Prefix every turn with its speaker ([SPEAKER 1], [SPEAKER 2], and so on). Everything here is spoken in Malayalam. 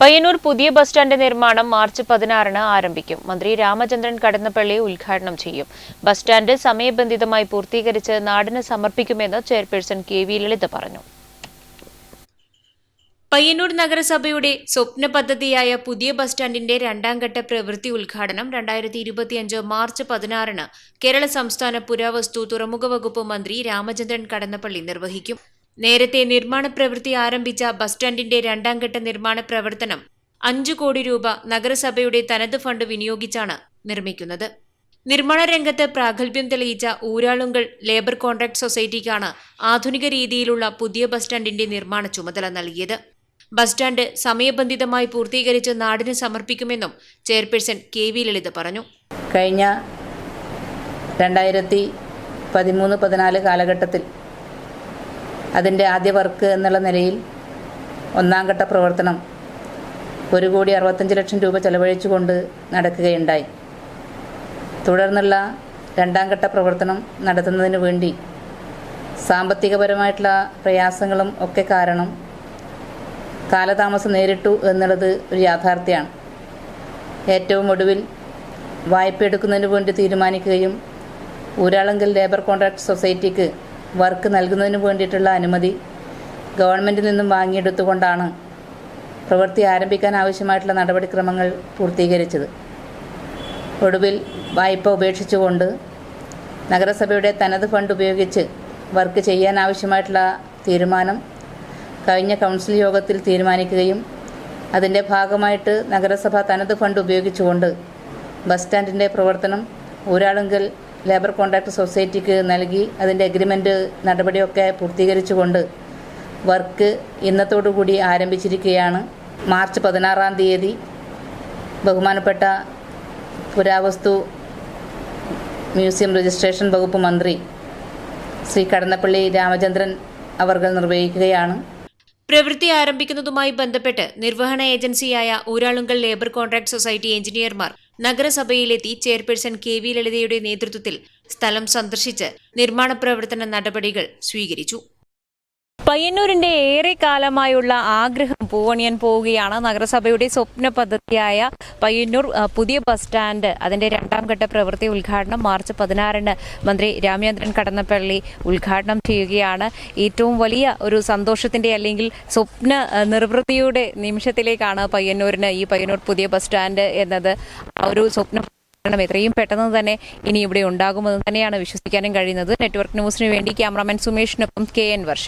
[SPEAKER 1] പയ്യന്നൂർ പുതിയ ബസ് സ്റ്റാൻഡ് നിർമ്മാണം മാർച്ച് പതിനാറിന് ആരംഭിക്കും. മന്ത്രി രാമചന്ദ്രൻ കടന്നപ്പള്ളി ഉദ്ഘാടനം ചെയ്യും. ബസ് സ്റ്റാൻഡ് സമയബന്ധിതമായി പൂർത്തീകരിച്ച് നാടിന് സമർപ്പിക്കുമെന്ന് ചെയർപേഴ്സൺ കെ വി ലളിത പറഞ്ഞു. പയ്യന്നൂർ നഗരസഭയുടെ സ്വപ്ന പദ്ധതിയായ പുതിയ ബസ് സ്റ്റാൻഡിന്റെ രണ്ടാം ഘട്ട പ്രവൃത്തി ഉദ്ഘാടനം രണ്ടായിരത്തി ഇരുപത്തിയഞ്ച് മാർച്ച് പതിനാറിന് കേരള സംസ്ഥാന പുരാവസ്തു തുറമുഖ വകുപ്പ് മന്ത്രി രാമചന്ദ്രൻ കടന്നപ്പള്ളി നിർവഹിക്കും. നേരത്തെ നിർമ്മാണ പ്രവൃത്തി ആരംഭിച്ച ബസ് സ്റ്റാൻഡിന്റെ രണ്ടാം ഘട്ട നിർമ്മാണ പ്രവർത്തനം അഞ്ചു കോടി രൂപ നഗരസഭയുടെ തനത് ഫണ്ട് വിനിയോഗിച്ചാണ് നിർമ്മിക്കുന്നത്. നിർമ്മാണ രംഗത്ത് പ്രാഗൽഭ്യം തെളിയിച്ച ഊരാളുങ്കൽ ലേബർ കോൺട്രാക്ട് സൊസൈറ്റിക്കാണ് ആധുനിക രീതിയിലുള്ള പുതിയ ബസ് സ്റ്റാൻഡിന്റെ നിർമ്മാണ ചുമതല നൽകിയത്. ബസ് സ്റ്റാൻഡ് സമയബന്ധിതമായി പൂർത്തീകരിച്ച് നാടിന് സമർപ്പിക്കുമെന്നും ചെയർപേഴ്സൺ കെ വി ലളിത പറഞ്ഞു.
[SPEAKER 2] കഴിഞ്ഞ രണ്ടായിരത്തി പതിമൂന്ന് പതിനാല് കാലഘട്ടത്തിൽ അതിന്റെ ആദ്യ വർക്ക് എന്നുള്ള നിലയിൽ ഒന്നാം ഘട്ട പ്രവർത്തനം ഒരു കോടി അറുപത്തഞ്ച് ലക്ഷം രൂപ ചെലവഴിച്ചുകൊണ്ട് നടക്കുകയുണ്ടായി. തുടർന്നുള്ള രണ്ടാം ഘട്ട പ്രവർത്തനം നടത്തുന്നതിന് വേണ്ടി സാമ്പത്തികപരമായിട്ടുള്ള പ്രയാസങ്ങളും ഒക്കെ കാരണം കാലതാമസം നേരിട്ടു എന്നുള്ളത് ഒരു യാഥാർത്ഥ്യമാണ് ഏറ്റവും ഒടുവിൽ വായ്പ എടുക്കുന്നതിന് വേണ്ടി തീരുമാനിക്കുകയും ഊരാളങ്കൽ ലേബർ കോൺട്രാക്ട് സൊസൈറ്റിക്ക് വർക്ക് നൽകുന്നതിന് വേണ്ടിയിട്ടുള്ള അനുമതി ഗവൺമെന്റിൽ നിന്നും വാങ്ങിയെടുത്തുകൊണ്ടാണ് പ്രവൃത്തി ആരംഭിക്കാൻ ആവശ്യമായിട്ടുള്ള നടപടിക്രമങ്ങൾ പൂർത്തീകരിച്ചത്. ഒടുവിൽ വായ്പ ഉപേക്ഷിച്ചുകൊണ്ട് നഗരസഭയുടെ തനത് ഫണ്ട് ഉപയോഗിച്ച് വർക്ക് ചെയ്യാൻ ആവശ്യമായിട്ടുള്ള തീരുമാനം കഴിഞ്ഞ കൗൺസിൽ യോഗത്തിൽ തീരുമാനിക്കുകയും അതിന്റെ ഭാഗമായിട്ട് നഗരസഭ തനത് ഫണ്ട് ഉപയോഗിച്ചുകൊണ്ട് ബസ് സ്റ്റാൻഡിന്റെ പ്രവർത്തനം ഊരാളുങ്കൽ ലേബർ കോൺട്രാക്ട് സൊസൈറ്റിക്ക് നൽകി അതിന്റെ അഗ്രിമെന്റ് നടപടിയൊക്കെ പൂർത്തീകരിച്ചുകൊണ്ട് വർക്ക് ഇന്നത്തോടുകൂടി ആരംഭിച്ചിരിക്കുകയാണ്. മാർച്ച് പതിനാറാം തീയതി ബഹുമാനപ്പെട്ട പുരാവസ്തു മ്യൂസിയം രജിസ്ട്രേഷൻ വകുപ്പ് മന്ത്രി ശ്രീ കടന്നപ്പള്ളി രാമചന്ദ്രൻ അവർകൾ നിർവഹിക്കുകയാണ്.
[SPEAKER 1] പ്രവൃത്തി ആരംഭിക്കുന്നതുമായി ബന്ധപ്പെട്ട് നിർവഹണ ഏജൻസിയായ ഊരാളുങ്കൽ ലേബർ കോൺട്രാക്ട് സൊസൈറ്റി എഞ്ചിനീയർമാർ നഗരസഭയിലെത്തി ചെയർപേഴ്സൺ കെ വി ലളിതയുടെ നേതൃത്വത്തിൽ സ്ഥലം സന്ദർശിച്ച് നിർമ്മാണ പ്രവർത്തന നടപടികൾ സ്വീകരിച്ചു. പയ്യന്നൂരിന്റെ ഏറെ കാലമായുള്ള ആഗ്രഹം പൂവണിയാൻ പോവുകയാണ്. നഗരസഭയുടെ സ്വപ്ന പദ്ധതിയായ പയ്യന്നൂർ പുതിയ ബസ് സ്റ്റാൻഡ് അതിന്റെ രണ്ടാം ഘട്ട പ്രവൃത്തി ഉദ്ഘാടനം മാർച്ച് പതിനാറിന് മന്ത്രി രാമചന്ദ്രൻ കടന്നപ്പള്ളി ഉദ്ഘാടനം ചെയ്യുകയാണ്. ഏറ്റവും വലിയ ഒരു സന്തോഷത്തിന്റെ അല്ലെങ്കിൽ സ്വപ്ന നിർവൃത്തിയുടെ നിമിഷത്തിലേക്കാണ് പയ്യന്നൂരിന് ഈ പയ്യന്നൂർ പുതിയ ബസ് സ്റ്റാൻഡ് എന്നത്. ആ ഒരു സ്വപ്നം എത്രയും പെട്ടെന്ന് തന്നെ ഇനി ഇവിടെ ഉണ്ടാകുമെന്ന് തന്നെയാണ് വിശ്വസിക്കാനും കഴിയുന്നത്. നെറ്റ്വർക്ക് ന്യൂസിന് വേണ്ടി ക്യാമറാമാൻ സുമേഷിനൊപ്പം കെ എൻ വർഷ.